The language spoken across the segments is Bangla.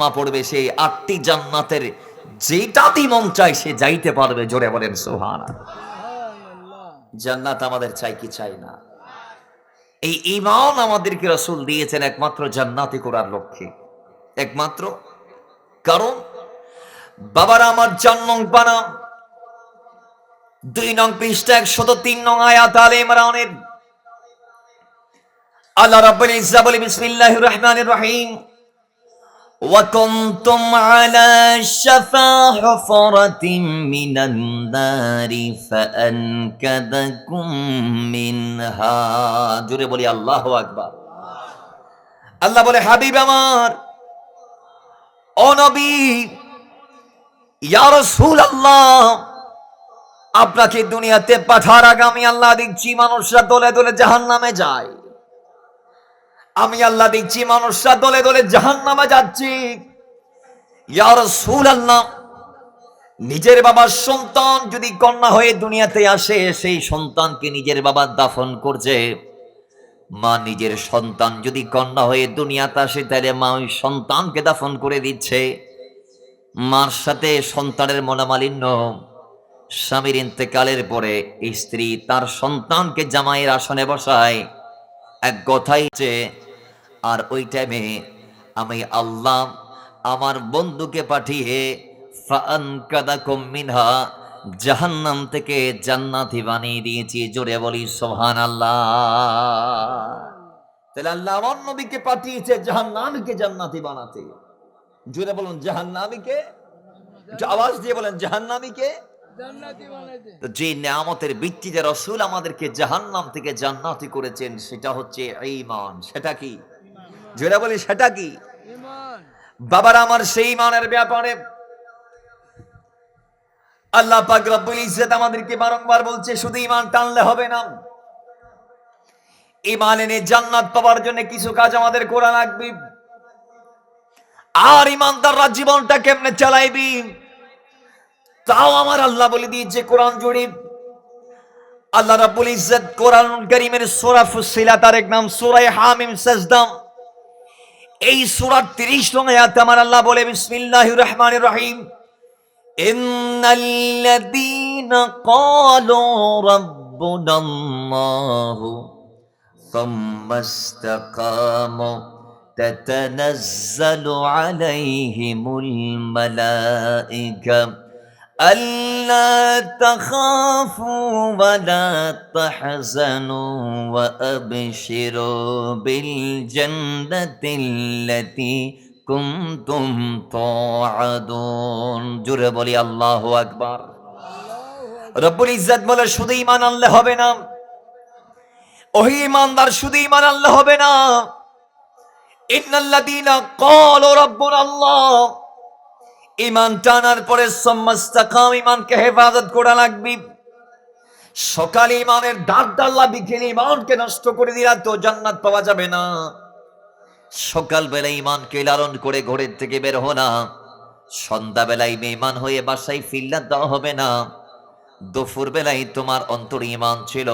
কলমা পড়বে সেই আটটি জান্নাতের যেটাতেই মন চায় সে যাইতে পারবে জোরে বলেন সোহানা জান্নাত আমাদের চাই কি চাই না। এই ইমান আমাদেরকে রসুল দিয়েছেন একমাত্র জান্নাতি করার লক্ষ্যে। একমাত্র। কারণ বাবারা আমার চার নং পানা। দুই নং পৃষ্ঠা একশত তিন নং আয়াত আলে ইমরানের। আল্লাহ রাব্বুল ইজ্জা বলে বিসমিল্লাহির রহমানির রহিম। وكنتم على شفا حفرة من النار فأنكدكم منها জোরে বলি আল্লাহ আকবার আল্লাহ বলে হাবিব আমার ও নবী ইয়া রাসূলুল্লাহ আপনাকে দুনিয়াতে পাঠার আগে আমি আল্লাহ দেখছি মানুষরা দলে দলে জাহান্নামে যায় আমি আল্লাহ দেখছি, মানুষরা দলে দলে জাহান্নামে যাচ্ছি। ইয়া রাসূলুল্লাহ, নিজের বাবার সন্তান যদি কন্যা হয়ে দুনিয়াতে আসে, সেই সন্তানকে নিজের বাবা দাফন করছে। মা নিজের সন্তান যদি কন্যা হয়ে দুনিয়াতে আসে, তাহলে মা ওই সন্তানকে দাফন করে দিচ্ছে। মার সাথে সন্তানের মনোমালিন্য। স্বামীর ইন্তেকালের পরে স্ত্রী তার সন্তানকে জামাইয়ের আসনে বসায়। এক কথাই যে, আর ওই টাইমে আমি আল্লাহ আমার বন্ধুকে পাঠিয়ে মিনহা জাহান্নাম থেকে জান্নাতি বানিয়ে দিয়েছি। জোরে বলি সোহান আল্লাহ তাহলে আল্লাহ আমার নবীকে পাঠিয়েছে জাহান্নামীকে জান্নাতি বানাতে। জোরে বলুন জাহান্নামীকে? আওয়াজ দিয়ে বলেন জাহান্নামীকে? যে নিয়ামতের ভিত্তিতে রসুল আমাদেরকে জাহান্নাম থেকে জান্নাতি করেছেন সেটা হচ্ছে ঈমান। সেটা কি? জোরে বলি সেটা কি? বাবার আমার সেই ইমানের ব্যাপারে আল্লাহ পাক রব্বুল ইজ্জত আমাদেরকে বারংবার বলছে শুধু ইমান টানলে হবে না। ইমান এনে জান্নাত পাওয়ার জন্য কিছু কাজ আমাদের করা লাগবে। আর ইমানদাররা জীবনটা কেমনে চালাইবি? তাও আমার আল্লাহ বলে দিয়েছে কোরআন জুড়ে আল্লাহ রাব্বুল ইজ্জত কোরআন কারীমের সূরা ফুসিলাত আর এক নাম সূরা হামিম সাজদা এই সূরার 30 নং আয়াতে আমার আল্লাহ বলে বিসমিল্লাহির রহমানির রহিম ইন্নাল্লাযীনা ক্বালু রাব্বুনাল্লাহু ثم استقاموا تتنزل عليهم الملائكة ألا تخافوا ولا تحزنوا وأبشروا بالجنة التي كنتم توعدون جرب لي الله أكبر رب العزت বলে শুধু ইমান আনলে হবে না ওহি ইমানদার শুধু ইমান আনলে হবে না ইন্নাল্লাযীনা ক্বালু রাব্বুনা আল্লাহ ইমান টানার পরে সম্মাস্তাকাম ইমানকে হেফাজত করা লাগবে। সকালে ইমানের ডাক ডাল্লা বিকেলে ইমানকে নষ্ট করে দিলা তো জান্নাত পাওয়া যাবে না। সকালবেলা ইমানকে লালন করে ঘরের থেকে বের হো না সন্ধ্যাবেলায় মেহমান হয়ে বাসায় ফিল্লা দেওয়া হবে না। দুপুর বেলায় তোমার অন্তর ইমান ছিল।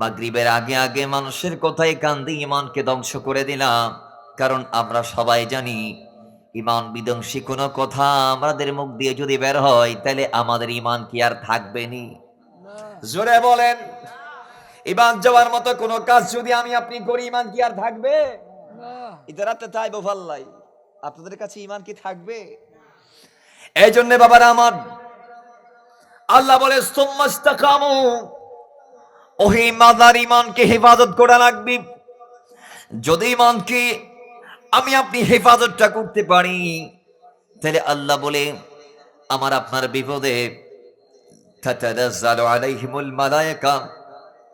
মাগরিবের আগে আগে মানুষের কথায় কান্দি ইমানকে ধ্বংস করে দিলাম। কারণ আমরা সবাই জানি ইমান বিধ্বংসী কোনো কথা আমাদের মুখ দিয়ে যদি বের হয়, তাহলে আমাদের ইমান কি আর থাকবে নি? জোরে বলেন। ইমান যাওয়ার মতো কোনো কাজ যদি আমি, আপনি করি, ইমান কি আর থাকবে? ইতারাতে তাই আপনাদের কাছে ইমান কি থাকবে? এই জন্য বাবারা আমার, আল্লাহ বলে, সোম্মাস্তাকামু। ওহি মাদার ইমানকে হেফাজত করা লাগবে। যদি ইমানকে আমি আপনি হেফাজতটা করতে পারি। তাহলে আল্লাহ বলে, আমার আপনার বিপদে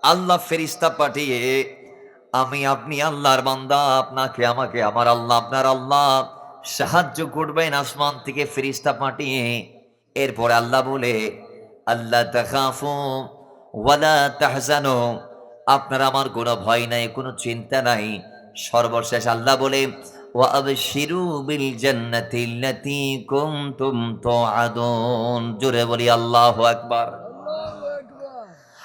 আল্লাহ ফেরিস্তা পাঠিয়ে, আমি আপনি আল্লাহর বান্দা, আপনাকে, আমাকে, আমার আল্লাহ, আপনার আল্লাহ সাহায্য করবেন আসমান থেকে ফেরিস্তা পাঠিয়ে। এরপর আল্লাহ বলে আল্লাহ তাখাফু ওয়ালা তাহজানু। আপনার আমার কোনো ভয় নাই, কোনো চিন্তা নাই। সর্বশেষ আল্লাহ বলে জোরে বলি, আল্লাহু আকবার।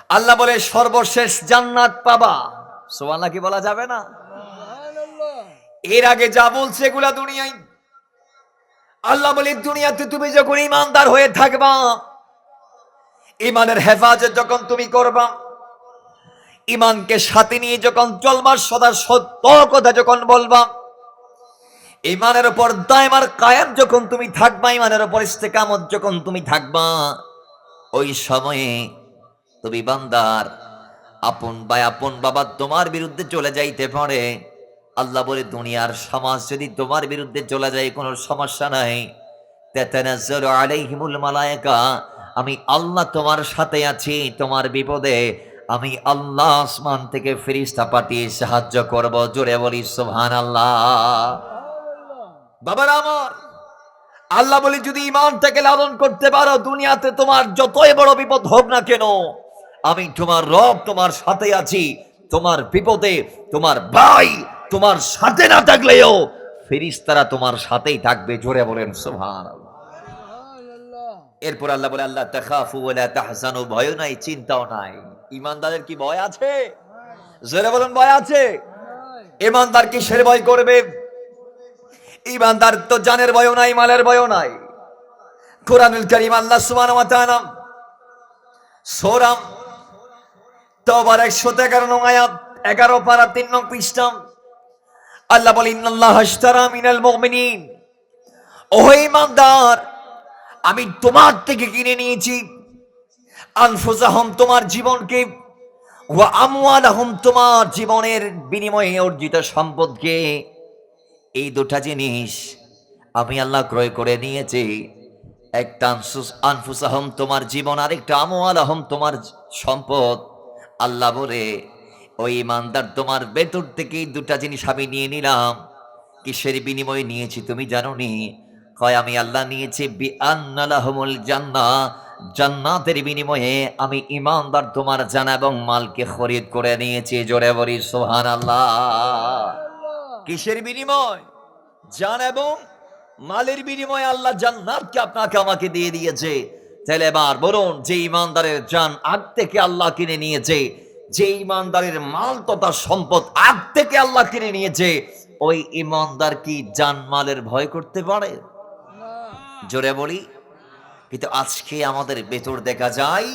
আল্লাহ বলে, সর্বশেষ জান্নাত পাবা। সুবহানাল্লাহ কি বলা যাবে না? এর আগে যা বলছে এগুলা দুনিয়ায়। আল্লাহ বলে, দুনিয়াতে তুমি যখন ইমানদার হয়ে থাকবা ইমানের হেফাজত যখন তুমি করবা ইমানকে সাথে নিয়ে যখন চলবার সদা সত্য কথা যখন বলবা ইমানের উপর দায়মার কায়াম যখন তুমি থাকবা ইমানের উপর ইস্তেকামত যখন তুমি থাকবা, ওই সময়ে তুমি বান্দার আপন ভাই আপন বাবা তোমার বিরুদ্ধে চলে যাইতে পারে। আল্লাহ বলে, দুনিয়ার সমাজ যদি তোমার বিরুদ্ধে চলে যায়, কোনো সমস্যা নাই। আলাইহিমুল মালায়েকা, আমি আল্লাহ তোমার সাথে আছি, তোমার বিপদে আমি আল্লাহ আসমান থেকে ফেরিস্তা পাঠিয়ে সাহায্য করব। জোরে বলি সুবহানাল্লাহ। বাবার আমার আল্লাহ বলে যদি ইমানটাকে লালন করতে পারো দুনিয়াতে তোমার যতই বড় বিপদ হোক না কেন আমি তোমার রব তোমার সাথে আছি। তোমার বিপদে তোমার ভাই তোমার সাথে না থাকলেও ফেরিস্তারা তোমার সাথেই থাকবে। জোরে বলেন সুবহান এরপর আল্লাহ বলে আল্লাহ তাখাফু ওয়ালা তাহজানু। ভয় নাই চিন্তাও নাই। ইমানদারের কি ভয় আছে? জোরে বলেন, ভয় আছে? ইমানদার কিসের ভয় করবে? ইমানদার তো জানের ভয়ও নাই, মালের ভয়ও নাই। কোরআনুল করিম আল্লাহ সুবহানাহু ওয়া তাআলা সূরা তওবার 111 নং আয়াত 11 পারা তিন নং পৃষ্ঠা। আল্লাহ বলে, ইন্নাল্লাহ আশতারা মিনাল মুমিনিন। ও ইমানদার, আমি তোমার থেকে কিনে নিয়েছি। আনফুসাহম তোমার জীবনকে, ওয়া আমওয়ালাহুম, তোমার জীবনের বিনিময়ে অর্জিত সম্পদকে। এই দুটা জিনিস আমি আল্লাহ ক্রয় করে নিয়েছি। একটা আনফুসাহম তোমার জীবন আর একটা আমওয়াল আহম তোমার সম্পদ। আল্লাহ বলে ওই ইমানদার, তোমার ভেতর থেকে এই দুটা জিনিস আমি নিয়ে নিলাম। কিসের বিনিময়ে নিয়েছি তুমি জানো নি কয়, আমি আল্লাহ নিয়েছি বি আন্নালাহমুল জান্না জান্নাতের বিনিময়ে আমি ইমানদার তোমার জানা এবং মালকে খরিদ করে নিয়েছি। জোরে বলি সোহান আল্লাহ কিসের বিনিময়? জান এবং মালের বিনিময়ে আল্লাহ জান্নাতকে আপনাকে আমাকে দিয়ে দিয়েছে। তাহলে এবার বলুন যে ইমানদারের জান আগ থেকে আল্লাহ কিনে নিয়েছে যে ইমানদারের মাল তথা সম্পদ আগ থেকে আল্লাহ কিনে নিয়েছে ওই ইমানদার কি জান মালের ভয় করতে পারে? জোরে বলি কিন্তু আজকে আমাদের ভেতর দেখা যায়,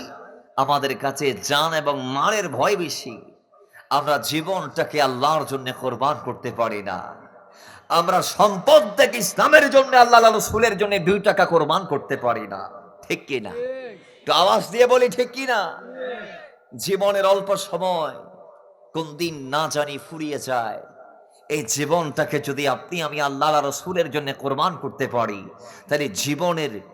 আমাদের কাছে যান এবং মারের ভয় বেশি। আমরা জীবনটাকে আল্লাহর জন্য কোরবান করতে পারি না। আমরা সম্পদ থেকে ইসলামের জন্য, আল্লাহ রসুলের জন্য দুই টাকা কোরবান করতে পারি না। ঠিক কি না? একটু আওয়াজ দিয়ে বলি, ঠিক কি না? জীবনের অল্প সময় কোন দিন না জানি ফুরিয়ে যায়। এই জীবনটাকে যদি আপনি আমি আল্লাহ রসুলের জন্য কোরবান করতে পারি, তাহলে জীবনের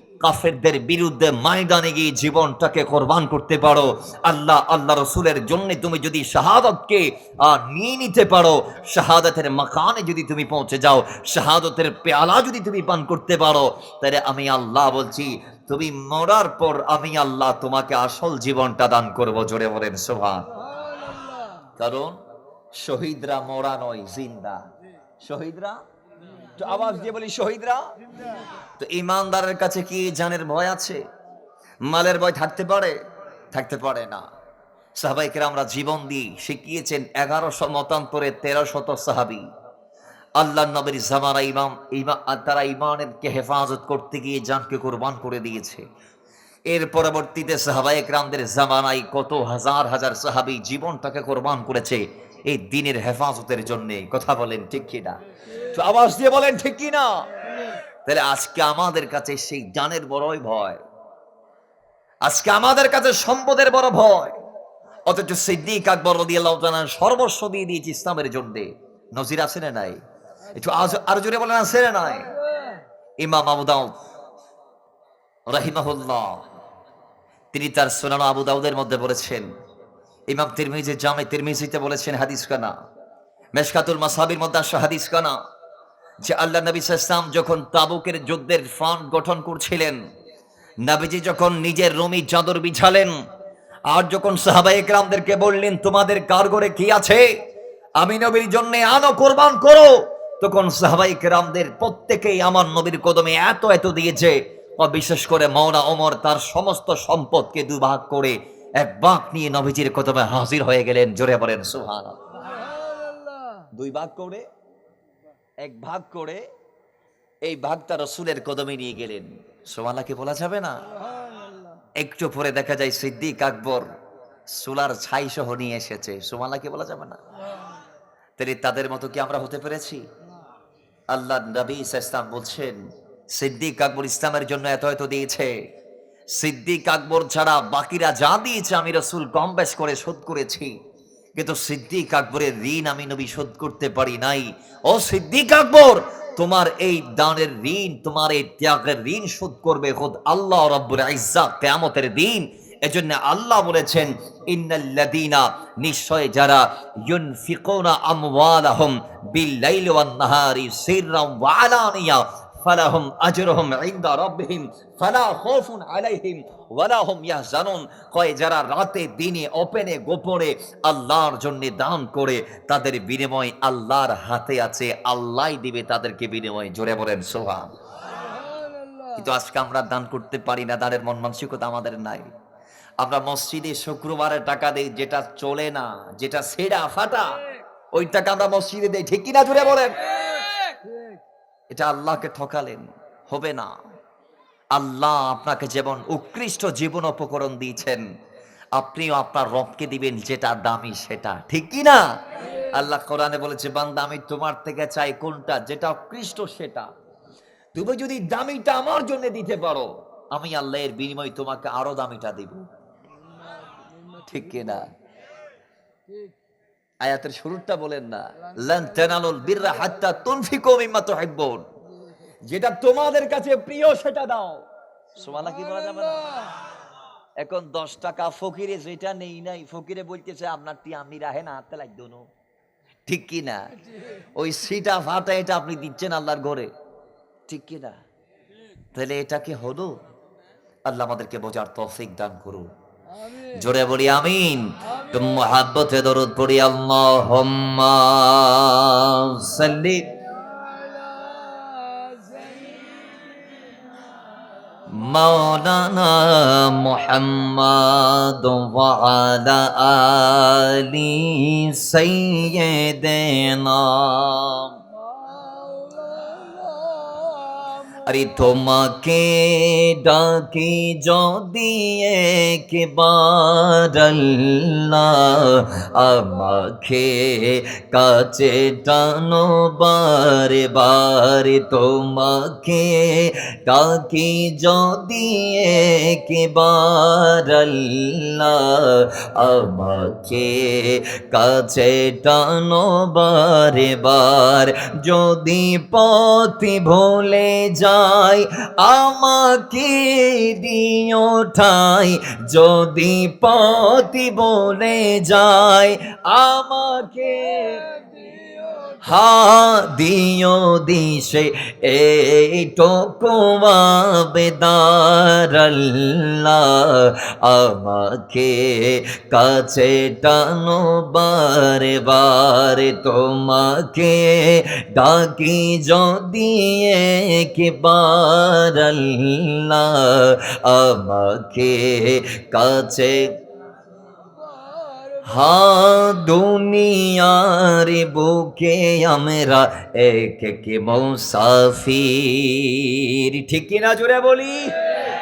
কাফেরদের বিরুদ্ধে ময়দানে গিয়ে জীবনটাকে কোরবান করতে পারো। আল্লাহ আল্লাহ রসুলের জন্য তুমি যদি শাহাদতকে নিয়ে নিতে পারো শাহাদতের মাকানে যদি তুমি পৌঁছে যাও শাহাদতের পেয়ালা যদি তুমি পান করতে পারো তাহলে আমি আল্লাহ বলছি তুমি মরার পর আমি আল্লাহ তোমাকে আসল জীবনটা দান করব। জোরে বলেন সোভান কারণ শহীদরা মরা নয় জিন্দা। শহীদরা? আওয়াজ দিয়ে বলি শহীদরা? তো ইমানদারের কাছে কি জানের ভয় আছে? মালের ভয় থাকতে পারে? থাকতে পারে না। সাহাবাইকে আমরা জীবন দিই শিখিয়েছেন এগারোশো মতান্তরে তেরো শত সাহাবি। আল্লাহ নবীর জামারা ইমাম, ইমা তারা ইমানের কে হেফাজত করতে গিয়ে জানকে কোরবান করে দিয়েছে। এর পরবর্তীতে সাহাবায়ক রামদের জামানায় কত হাজার হাজার সাহাবি জীবনটাকে কোরবান করেছে, এই দিনের হেফাজতের জন্যে। কথা বলেন ঠিক কিনা? তো আওয়াজ দিয়ে বলেন ঠিক কিনা? তাহলে আজকে আমাদের কাছে সেই জানের বড়ই ভয়। আজকে আমাদের কাছে সম্পদের বড় ভয়। অথচ সিদ্দিক আকবর রাদিয়াল্লাহু সর্বস্ব দিয়ে দিয়েছে ইসলামের জন্য। নজির আছে না নাই? একটু আজ- আরও জোরে বলেন, আছে না নাই? ইমাম আবু দাউদ রাহিমাহুল্লাহ, তিনি তার সোনানো আবু দাউদের মধ্যে বলেছেন, ইমাম তিরমিজি জামে তিরমিজিতে বলেছেন হাদিস কানা মেশকাতুল মাসাবির মধ্যে আসা হাদিস কানা যে আল্লাহ নবী ইসলাম যখন তাবুকের যুদ্ধের ফান্ড গঠন করছিলেন নাবিজি যখন নিজের রুমি চাদর বিছালেন আর যখন সাহাবা একরামদেরকে বললেন তোমাদের কারগরে কি আছে? আমি নবীর জন্য আনো কোরবান করো। তখন সাহাবাই কেরামদের প্রত্যেকেই আমার নবীর কদমে এত এত দিয়েছে বিশেষ করে মৌনা ওমর তার সমস্ত সম্পদকে দুভাগ করে এক বাঘ নিয়ে নবীজির কদমে হাজির হয়ে গেলেন। জোরে বলেন সুহান দুই ভাগ করে এক ভাগ করে এই ভাগটা রসুলের কদমে নিয়ে গেলেন। সোমালাকে বলা যাবে না? একটু পরে দেখা যায় সিদ্দিক আকবর সুলার ছাই সহ নিয়ে এসেছে। সোমালাকে বলা যাবে না? তাহলে তাদের মতো কি আমরা হতে পেরেছি? আল্লাহ নবী ইসলাম বলছেন সিদ্দিক আকবর ইসলামের জন্য এত এত দিয়েছে। সিদ্দিক আকবর ছাড়া বাকিরা যা দিয়েছে আমি রসুল কম বেশ করে শোধ করেছি। কিন্তু সিদ্দিক আকবরের ঋণ আমি নবী শোধ করতে পারি নাই। ও সিদ্দিক আকবর, তোমার এই দানের ঋণ, তোমার এই ত্যাগের ঋণ শোধ করবে খোদ আল্লাহ রব্বুল ইজ্জা কেয়ামতের দিন। এজন্য আল্লাহ বলেছেন, ইন্নাল্লাযীনা, নিশ্চয় যারা ইউনফিকুনা আমওয়ালাহুম বিল-লাইলি ওয়ান-নাহারি সিররাম ওয়া আলানিয়া ফালাহুম আজরুহুম ইনদা রাব্বিহিম ফালা খাউফুন আলাইহিম ওয়ালা হুম ইয়াহজানুন। কয় যারা রাতে দিনে ওপেনে গোপনে আল্লাহর জন্য দান করে তাদের বিনিময় আল্লাহর হাতে আছে আল্লাহই দিবে তাদেরকে বিনিময়। জোরে বলেন সুবহান। কিন্তু আজকে আমরা দান করতে পারি না দানের মন মানসিকতা আমাদের নাই। আমরা মসজিদে শুক্রবারে টাকা দেই যেটা চলে না যেটা সেরা ফাটা ওই টাকা আমরা মসজিদে দেই ঠিক কিনা জুড়ে বলেন? এটা আল্লাহকে ঠকালেন, হবে না। আল্লাহ আপনাকে যেমন উৎকৃষ্ট জীবন উপকরণ দিয়েছেন, আপনিও আপনার রবকে দিবেন, যেটা দামি সেটা। ঠিক কি না? আল্লাহ কোরআনে বলেছে, বান্দা, আমি তোমার থেকে চাই কোনটা? যেটা উৎকৃষ্ট সেটা। তুমি যদি দামিটা আমার জন্য দিতে পারো, আমি আল্লাহ এর বিনিময়ে তোমাকে আরও দামিটা দিব। ঠিক কিনা আয়াতের শুরুটা বলেন না লান তানালুল বিররা হাত্তা তুনফিকু মিম্মা তুহিব্বুন। যেটা তোমাদের কাছে প্রিয় সেটা দাও। সুবহানাল্লাহ কি বলা যাবে না? এখন দশ টাকা ফকিরে যেটা নেই নাই ফকিরে বলতেছে আপনার টি আমি রাহে না হাতে লাগ দোনো ঠিক কি না? ওই সিটা ফাটা এটা আপনি দিচ্ছেন আল্লাহর ঘরে। ঠিক কি না? তাহলে এটা কি হলো? আল্লাহ আমাদেরকে বোঝার তৌফিক দান করুন। জোরে বলি আমিন। তুমি মহাব্বতে দরুদ পড়ি আল্লাহুম্মা সাল্লি مولانا محمد وعلى آل سيدنا আরে তোমাকে ডাকি যদি একবার আমাকে কাছে টানো বারে বারে তোমাকে ডাকি যদি একবার আমাকে কাছে টানো বারে বার যদি পথি ভুলে যাই আমাকে দিও ঠাই। যদি পতি বলে যায় আমাকে হা দিও দিশে এইটুকু বেদার আমাকে কাছে টানো বারে বারে তোমাকে ডাকি যদি একবার আমাকে কাছে হা দুনিয়ার বুকে আমরা এক এক মৌসাফির। ঠিক কিনা জুড়ে বলি?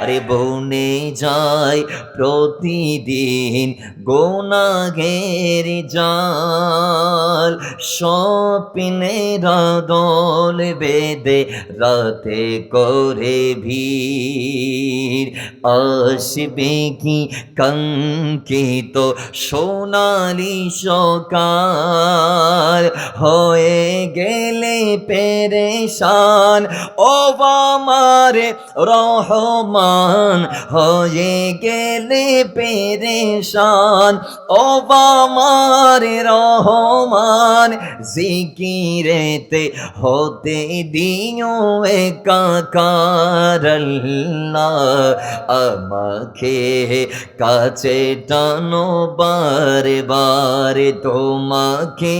আরে বনে যায় প্রতিদিন গোনা গোনাগের জাল স্বপ্নের দল বেদে রাতে করে ভিড়, আসবে কি কঙ্কিত সোনালি সকাল? হয়ে গেলে পেরেশান ও বামারে রহমান জান হয়ে গেলে পেরেশান ও আমার রহমান, জিকিরেতে হতে দিও একাকার আমাকে কাছে টানো বারে বারে তোমাকে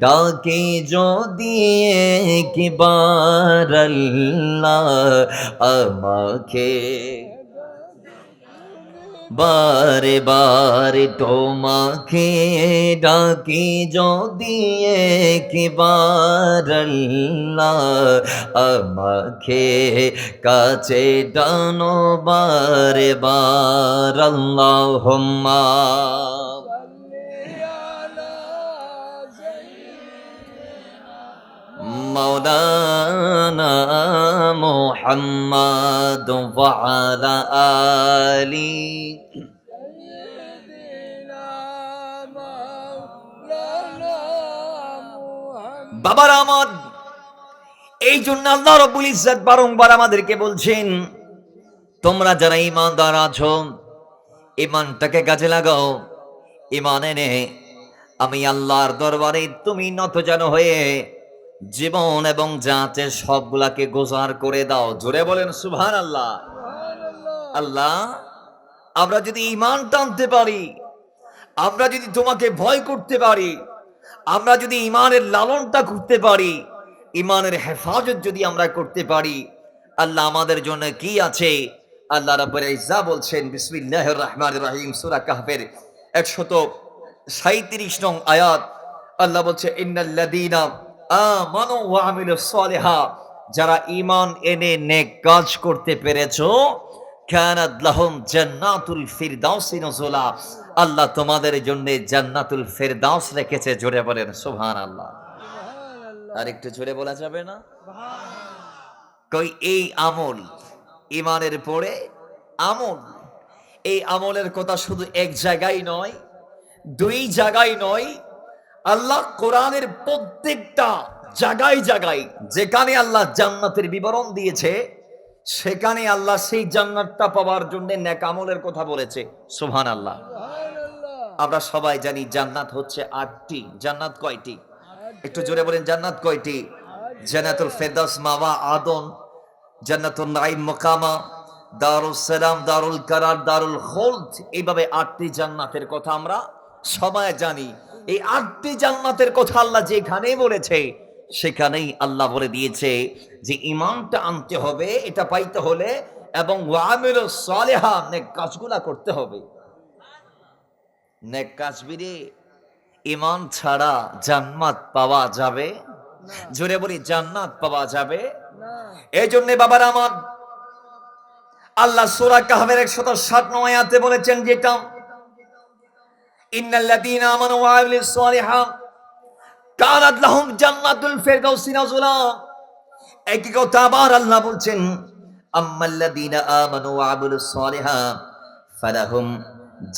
ডাকে যদি একবার আল্লাহ। আমাকে বারে বারে তোমাকে ডাকি যদি একবার আমাকে কাছে টানো বারে বার। আল্লাহুম্মা। مولانا محمد وعلى آله বাবার আমার এই জন্য আল্লাহ রব্বুল ইজ্জত বারংবার আমাদেরকে বলছেন তোমরা যারা ইমানদার আছো ইমানটাকে কাজে লাগাও ইমান এনে আমি আল্লাহর দরবারে তুমি নত যেন হয়ে জীবন এবং যাতে সবগুলাকে গোজার করে দাও। জোরে বলেন সুভান আল্লাহ আল্লাহ আমরা যদি ইমান টানতে পারি, আমরা যদি তোমাকে ভয় করতে পারি, আমরা যদি ইমানের লালনটা করতে পারি ইমানের হেফাজত যদি আমরা করতে পারি, আল্লাহ আমাদের জন্য কি আছে? আল্লাহ রাব্বুল ইজ্জা বলছেন, বিসমিল্লাহির রহমানির রহিম, সূরা কাহফের 137 নং আয়াত। আল্লাহ বলছে, ইন্নাল্লাযীনা আমানু ওয়া আমিলুস সালিহাত যারা ঈমান এনে নেক কাজ করতে পেরেছ কানাত লাহুম জান্নাতুল ফিরদাউসি নুজুলা। আল্লাহ তোমাদের জন্য জান্নাতুল ফিরদাউস রেখেছে জোরে বলেন সুবহানাল্লাহ। আর একটু জোরে বলা যাবে না? কই এই আমল ইমানের পরে আমল? এই আমলের কথা শুধু এক জায়গায় নয় দুই জায়গায় নয় আল্লাহ কোরআনের প্রত্যেকটা জায়গায় জায়গায় যেখানে আল্লাহ জান্নাতের বিবরণ দিয়েছে সেখানে আল্লাহ সেই জান্নাতটা পাওয়ার জন্য নেক আমলের কথা বলেছে। সুবহান আল্লাহ আমরা সবাই জানি জান্নাত হচ্ছে আটটি। জান্নাত কয়টি? একটু জোরে বলেন জান্নাত কয়টি? জান্নাতুল ফেরদাউস মাওয়া আদন জান্নাতুল নাইম মোকামা দারুল সালাম দারুল কারার দারুল খোলদ এইভাবে আটটি জান্নাতের কথা আমরা সবাই জানি। এই আটটি জান্নাতের কথা আল্লাহ যেখানে বলেছে সেখানেই আল্লাহ বলে দিয়েছে যে ইমানটা আনতে হবে এটা পাইতে হলে এবং ওয়ামিল সালেহা নেক কাজগুলা করতে হবে। নেক কাজবিরে ইমান ছাড়া জান্নাত পাওয়া যাবে? জোরে বলি জান্নাত পাওয়া যাবে? এই জন্য বাবার আমার আল্লাহ সূরা কাহফের 107 নয় আয়াতে বলেছেন যেটা ইন্নাল্লাযীনা আমানু ওয়া আমিলুস সালিহাত কানাত লাহুম জান্নাতুল একই কথা আবার আল্লাহ বলছেন, আম্মাল্লাযীনা আমানু ওয়া আমিলুস সালিহাত ফালাহুম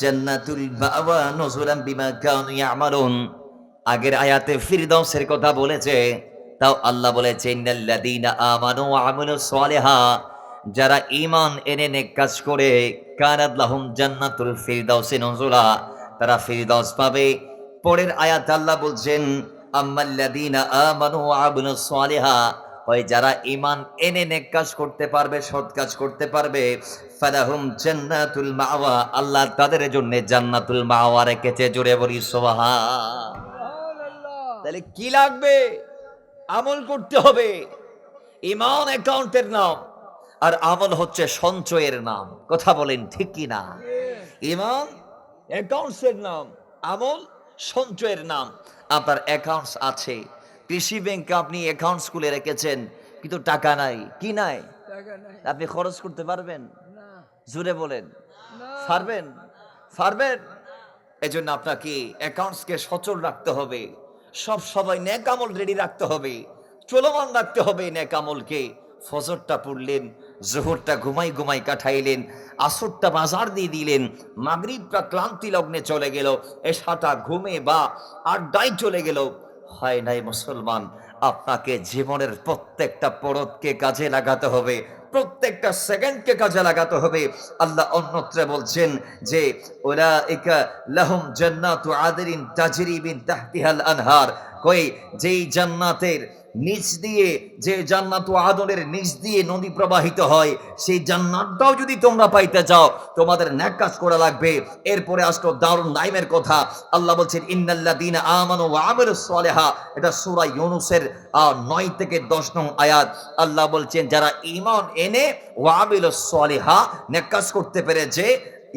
জান্নাতুল মাওয়া বিমা কানু ইয়ামালুন। আগের আয়াতে ফিরদাউসের কথা বলেছে, তাও আল্লাহ বলেছে, ইন্নাল্লাযীনা আমানু ওয়া আমিলুস যারা ঈমান এনে নেক কাজ করে, কানাত লাহুম জান্নাতুল ফিরদাউসি নুজুলা তারা ফিরদাউস পাবে। পরের আয়াত আল্লাহ বলছেন আমানু ওই যারা ঈমান এনে নেক কাজ করতে পারবে সৎ কাজ করতে পারবে জান্নাতুল মাওয়া আল্লাহ তাদের জন্য জান্নাতুল মাওয়া রেখেছে জুড়ে বলি সুবহান তাহলে কি লাগবে? আমল করতে হবে। ইমান অ্যাকাউন্টের নাম আর আমল হচ্ছে সঞ্চয়ের নাম। কথা বলেন ঠিক কি না ইমান অ্যাকাউন্টসের নাম আমল সঞ্চয়ের নাম। আপনার অ্যাকাউন্টস আছে। কৃষি ব্যাংকে আপনি অ্যাকাউন্টস খুলে রেখেছেন কিন্তু টাকা নাই। কি নাই? আপনি খরচ করতে পারবেন? জুড়ে বলেন। পারবেন পারবেন এজন্য আপনাকে অ্যাকাউন্টসকে সচল রাখতে হবে। সব সবাই ন্যাক আমল রেডি রাখতে হবে। চলমান রাখতে হবে ন্যাক আমলকে। ফজরটা পড়লেন জোহরটা ঘুমাই ঘুমাই কাটাইলেন আসরটা বাজার দিয়ে দিলেন। মাগরিবটা ক্লান্তি লগ্নে চলে গেল এসাটা ঘুমে বা আড্ডায় চলে গেল। হয় নাই মুসলমান, আপনাকে জীবনের প্রত্যেকটা পরতকে কাজে লাগাতে হবে, প্রত্যেকটা সেকেন্ডকে কাজে লাগাতে হবে। আল্লাহ অন্যত্রে বলছেন যে ওরা একা লাহুম জান্নাতু আদরিন তাজরি বিন তাহতিহাল আনহার। কই, যেই জান্নাতের নিচ দিয়ে যে জান্নাত আদরের নিচ দিয়ে নদী প্রবাহিত হয়, সেই জান্নাতটাও যদি তোমরা পাইতে যাও, তোমাদের ন্যাক কাজ করা লাগবে। এরপরে আসলো দারুণ নাইমের কথা। আল্লাহ বলছেন, ইন্নাল্লাযীনা আমানু ওয়া আমিলুস সালিহা এটা সূরা ইউনূসের নয় থেকে দশ নং আয়াত। আল্লাহ বলছেন, যারা ইমান এনে ওয়া আমিলুস সালিহা ন্যাক কাজ করতে পেরেছে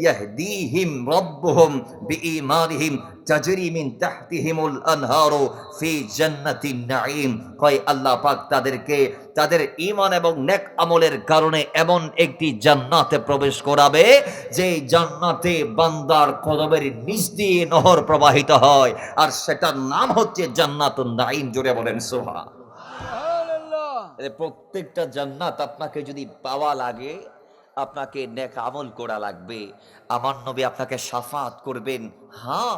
ইয়াহদিহিম রব্বুহুম বিঈমানিহিম তাজরি মিন তাহতিহিমুল আনহারু ফি জান্নাতিন নাঈম কয় আল্লাহ পাক তাদেরকে তাদের ঈমান এবং নেক আমলের কারণে এমন একটি জান্নাতে প্রবেশ করাবে যে জান্নাতে বান্দার কদমের নিচ দিয়ে নহর প্রবাহিত হয়। আর সেটার নাম হচ্ছে জান্নাতুন নাঈম জুড়ে বলেন এর প্রত্যেকটা জান্নাত আপনাকে যদি পাওয়া লাগে আপনাকে নেক আমল করা লাগবে। আমার নবী আপনাকে সাফাত করবেন। হ্যাঁ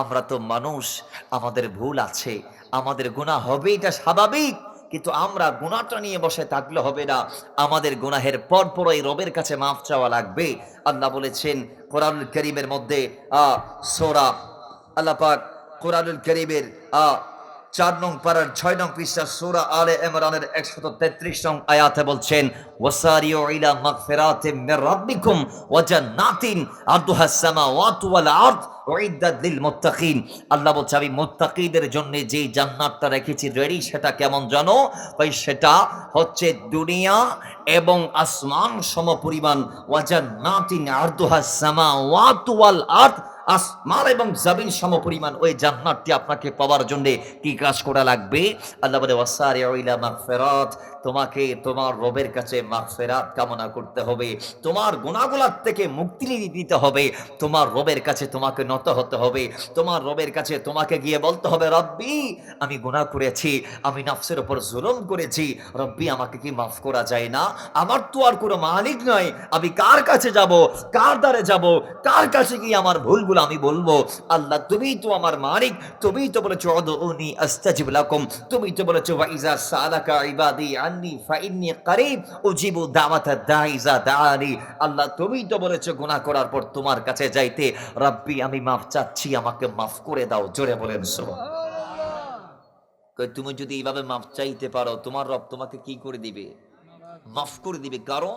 আমরা তো মানুষ, আমাদের ভুল আছে, আমাদের গুনাহ হবে এটা স্বাভাবিক। কিন্তু আমরা গুনাহটা নিয়ে বসে থাকলে হবে না। আমাদের গুনাহের পর পরই রবের কাছে মাফ চাওয়া লাগবে। আল্লাহ বলেছেন কোরআনুল করিমের মধ্যে সোরা আল্লাহ পাক কোরআনুল করিমের চার নং পাড়ার ছয় নং পৃষ্ঠা সুরা আলে ইমরানের একশত তেত্রিশ নং আয়াতে বলছেন, ওয়াসারিউ ইলা মাগফিরাতিম মির রাব্বিকুম ওয়া জান্নাতিন আরদুহা সামাওয়াতু ওয়াল আরদ উইদ্দাত লিল মুত্তাকিন। আল্লাহ বলছে, আমি মুত্তাকিদের জন্য যে জান্নাতটা রেখেছি, রেডি সেটা কেমন জানো? ওই সেটা হচ্ছে দুনিয়া এবং আসমান সমপরিমাণ। ওয়া জান্নাতিন আরদুহা সামাওয়াতু ওয়াল আরদ আসমান এবং জামিন সমপরিমাণ ওই জান্নাতটি আপনাকে পাওয়ার জন্য কি কাজ করা লাগবে? আল্লাহ বলে ওয়াসারিয়া মাগফিরাত। তোমাকে তোমার রবের কাছে মাগফিরাত কামনা করতে হবে। তোমার গুনাহগুলোর থেকে মুক্তি দিতে হবে। তোমার রবের কাছে তোমাকে নত হতে হবে। তোমার রবের কাছে তোমাকে গিয়ে বলতে হবে, রব্বি, আমি গুনাহ করেছি, আমি নফসের উপর জুলুম করেছি। রব্বি, আমাকে কি মাফ করা যায় না? আমার তো আর কোনো মালিক নয়। আমি কার কাছে যাব? কার দ্বারে যাব? কার কাছে গিয়ে আমার ভুলগুলো আমি বলব? আল্লাহ, তুমি তো আমার মালিক। তুমি তো বলেছ তুমি তো বলেছ আন্নি ফাইন্নি করিব, উজিবু দাওয়াতা দাইজা দাআনি। আল্লাহ তো বলেছ গুনাহ করার পর তোমার কাছে যাইতে। আমি মাফ চাচ্ছি, আমাকে মাফ করে দাও, জোরে বলেন সুবহান কই, তুমি যদি এইভাবে মাফ চাইতে পারো, তোমার রব তোমাকে কি করে দিবে? মাফ করে দিবে কারণ,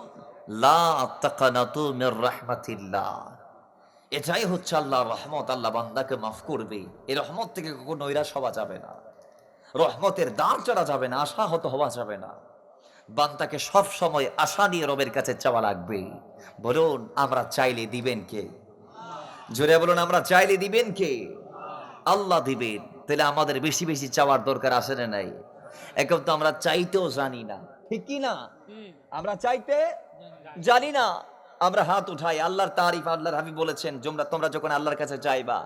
লা তাকানাতু মির রাহমাতিল্লাহ। এটাই হচ্ছে আল্লাহ রহমত, আল্লাহ বান্দাকে মাফ করবে। এই রহমত থেকে কখনো নৈরাশ হওয়া যাবে না। রহমতের দাঁড় চড়া যাবে না, আশাহত হওয়া যাবে না। বান্দাকে সব সময় আশা নিয়ে রবের কাছে চাওয়া লাগবে। বলুন আমরা চাইলে দিবেন কে? জোরে বলুন আমরা চাইলে দিবেন কে? আল্লাহ দিবেন। তাহলে আমাদের বেশি বেশি চাওয়ার দরকার আসে না নাই? এখন তো আমরা চাইতেও জানি না। ঠিক কি না? আমরা চাইতে জানি না। আমরা হাত উঠাই। আল্লাহর তারিফ আল্লাহর হাবিব বলেছেন তোমরা তোমরা যখন আল্লাহর কাছে চাইবা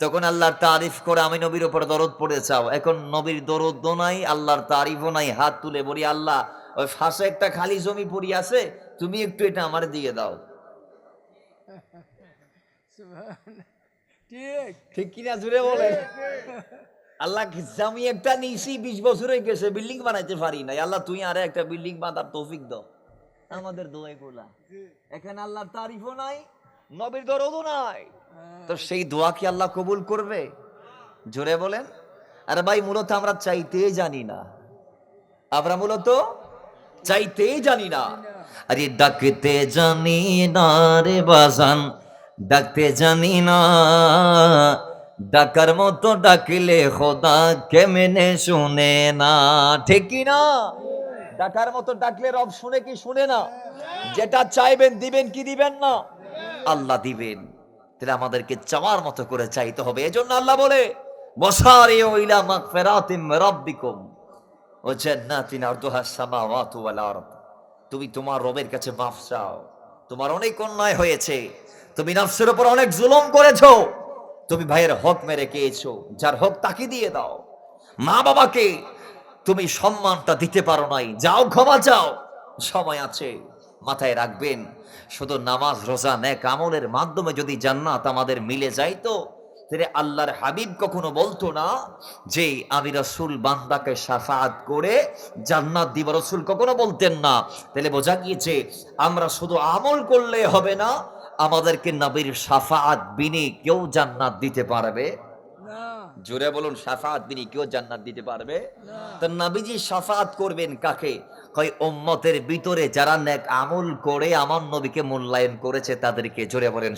তখন আল্লাহর তারিফ করে আমি নবীর উপর দরদ পড়ে চাও এখন নবীর দরদ নাই আল্লাহর তারিফও নাই। হাত তুলে বলি আল্লাহ ওই ফাঁসে একটা খালি জমি পড়ি আছে তুমি একটু এটা আমার দিয়ে দাও। ঠিক। ঠিক কিনা জুড়ে বলে আল্লাহ আমি একটা নিছি বিশ বছর হয়ে গেছে বিল্ডিং বানাইতে পারি নাই। আল্লাহ তুই আরে একটা বিল্ডিং বাঁধার তৌফিক দাও। আমাদের দোয়াই গোলা। এখানে আল্লাহর তারিফও নাই নবীর দরদও নাই। তো সেই দোয়া কি আল্লাহ কবুল করবে? জোরে বলেন। আরে ভাই মূলত আমরা চাইতে জানি না। আমরা মূলত চাইতেই জানি না। আরে ডাকতে জানি না রে বাজান, ডাকতে জানি না। ডাকার মতো ডাকলে খোদা কেমনে শুনে না, ঠিক না? ডাকার মতো ডাকলে রব শুনে কি শুনে না? যেটা চাইবেন দিবেন কি দিবেন না? আল্লাহ দিবেন। তাহলে আমাদেরকে চাওয়ার মতো করে চাইতে হবে। এজন্য আল্লাহ বলে বসারে ইলা মাগফিরাতিম রাব্বিকুম ও জান্নাতিন তুমি তোমার রবের কাছে মাফ চাও। তোমার অনেক অন্যায় হয়েছে। তুমি নফসের উপর অনেক জুলুম করেছ। তুমি ভাইয়ের হক মেরে খেয়েছো। যার হক তাকে দিয়ে দাও। মা বাবাকে তুমি সম্মানটা দিতে পারো নাই। যাও, ক্ষমা চাও। সময় আছে। মাথায় রাখবেন। শুধু নামাজ, রোজা নেক আমলের মাধ্যমে যদি জান্নাত আমাদের মিলে যায় তো তাহলে আল্লাহর হাবিব কখনো বলতো না যে আমি রসুল বান্দাকে সাফাত করে জান্নাত দিব। রসুল কখনো বলতেন না। তাহলে বোঝা গিয়েছে আমরা শুধু আমল করলে হবে না আমাদেরকে নবীর সাফাত বিনে কেউ জান্নাত দিতে পারবে? জোরে বলুন সাফাত বিনি কেউ জান্নাত দিতে পারবে? তো নবীজি সাফাত করবেন কাকে? কয় ওম্মতের ভিতরে যারা নেক আমল করে আমার নবীকে মূল্যায়ন করেছে তাদেরকে। জোরে বলেন